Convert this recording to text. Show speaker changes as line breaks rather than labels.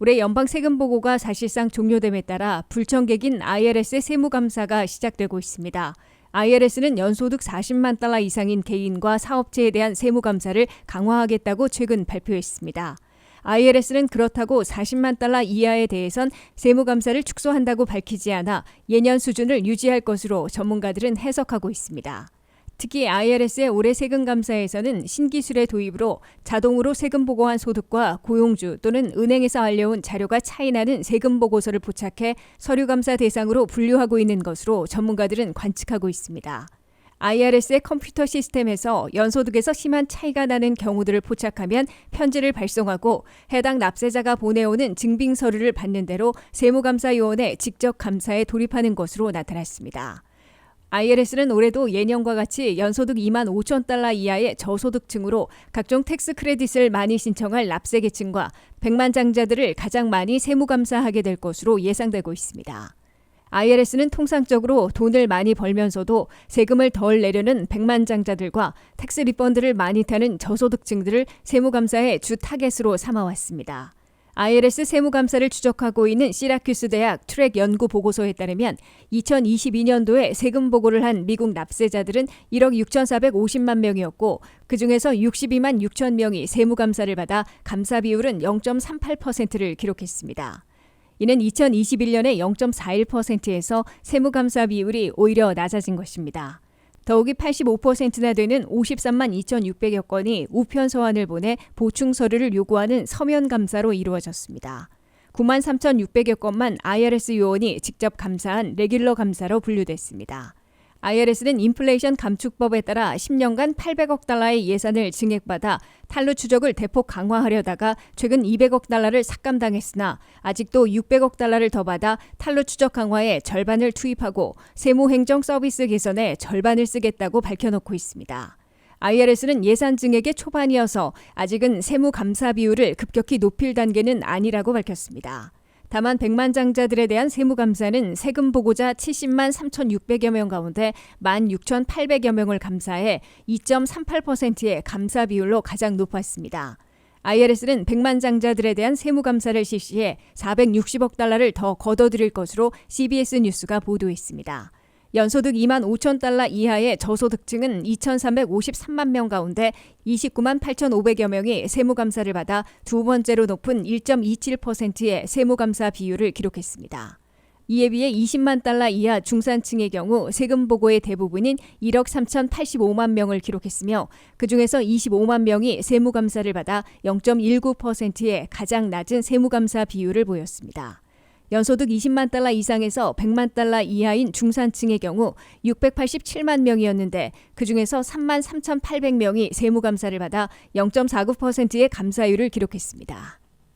올해 연방 세금 보고가 사실상 종료됨에 따라 불청객인 IRS의 세무 감사가 시작되고 있습니다. IRS는 연소득 40만 달러 이상인 개인과 사업체에 대한 세무 감사를 강화하겠다고 최근 발표했습니다. IRS는 그렇다고 40만 달러 이하에 대해선 세무 감사를 축소한다고 밝히지 않아 예년 수준을 유지할 것으로 전문가들은 해석하고 있습니다. 특히 IRS의 올해 세금 감사에서는 신기술의 도입으로 자동으로 세금 보고한 소득과 고용주 또는 은행에서 알려온 자료가 차이나는 세금 보고서를 포착해 서류 감사 대상으로 분류하고 있는 것으로 전문가들은 관측하고 있습니다. IRS의 컴퓨터 시스템에서 연소득에서 심한 차이가 나는 경우들을 포착하면 편지를 발송하고 해당 납세자가 보내오는 증빙 서류를 받는 대로 세무감사요원에 직접 감사에 돌입하는 것으로 나타났습니다. IRS는 올해도 예년과 같이 연소득 2만 5천 달러 이하의 저소득층으로 각종 텍스 크레딧을 많이 신청할 납세 계층과 100만 장자들을 가장 많이 세무감사하게 될 것으로 예상되고 있습니다. IRS는 통상적으로 돈을 많이 벌면서도 세금을 덜 내려는 100만 장자들과 텍스 리펀드를 많이 타는 저소득층들을 세무감사의 주 타겟으로 삼아왔습니다. IRS 세무감사를 추적하고 있는 시라큐스 대학 트랙 연구 보고서에 따르면 2022년도에 세금 보고를 한 미국 납세자들은 1억 6,450만 명이었고 그중에서 62만 6천 명이 세무감사를 받아 감사 비율은 0.38%를 기록했습니다. 이는 2021년의 0.41%에서 세무감사 비율이 오히려 낮아진 것입니다. 더욱이 85%나 되는 53만 2,600여 건이 우편 서한을 보내 보충 서류를 요구하는 서면 감사로 이루어졌습니다. 9만 3,600여 건만 IRS 요원이 직접 감사한 레귤러 감사로 분류됐습니다. IRS는 인플레이션 감축법에 따라 10년간 800억 달러의 예산을 증액받아 탈루 추적을 대폭 강화하려다가 최근 200억 달러를 삭감당했으나 아직도 600억 달러를 더 받아 탈루 추적 강화에 절반을 투입하고 세무 행정 서비스 개선에 절반을 쓰겠다고 밝혀놓고 있습니다. IRS는 예산 증액의 초반이어서 아직은 세무 감사 비율을 급격히 높일 단계는 아니라고 밝혔습니다. 다만 100만 장자들에 대한 세무감사는 세금 보고자 70만 3,600여 명 가운데 16,800여 명을 감사해 2.38%의 감사 비율로 가장 높았습니다. IRS는 100만 장자들에 대한 세무감사를 실시해 460억 달러를 더 걷어들일 것으로 CBS 뉴스가 보도했습니다. 연소득 2만 5천 달러 이하의 저소득층은 2,353만 명 가운데 29만 8,500여 명이 세무감사를 받아 두 번째로 높은 1.27%의 세무감사 비율을 기록했습니다. 이에 비해 20만 달러 이하 중산층의 경우 세금 보고의 대부분인 1억 3,085만 명을 기록했으며 그중에서 25만 명이 세무감사를 받아 0.19%의 가장 낮은 세무감사 비율을 보였습니다. 연소득 20만 달러 이상에서 100만 달러 이하인 중산층의 경우 687만 명이었는데 그중에서 3만 3,800명이 세무감사를 받아 0.49%의 감사율을 기록했습니다.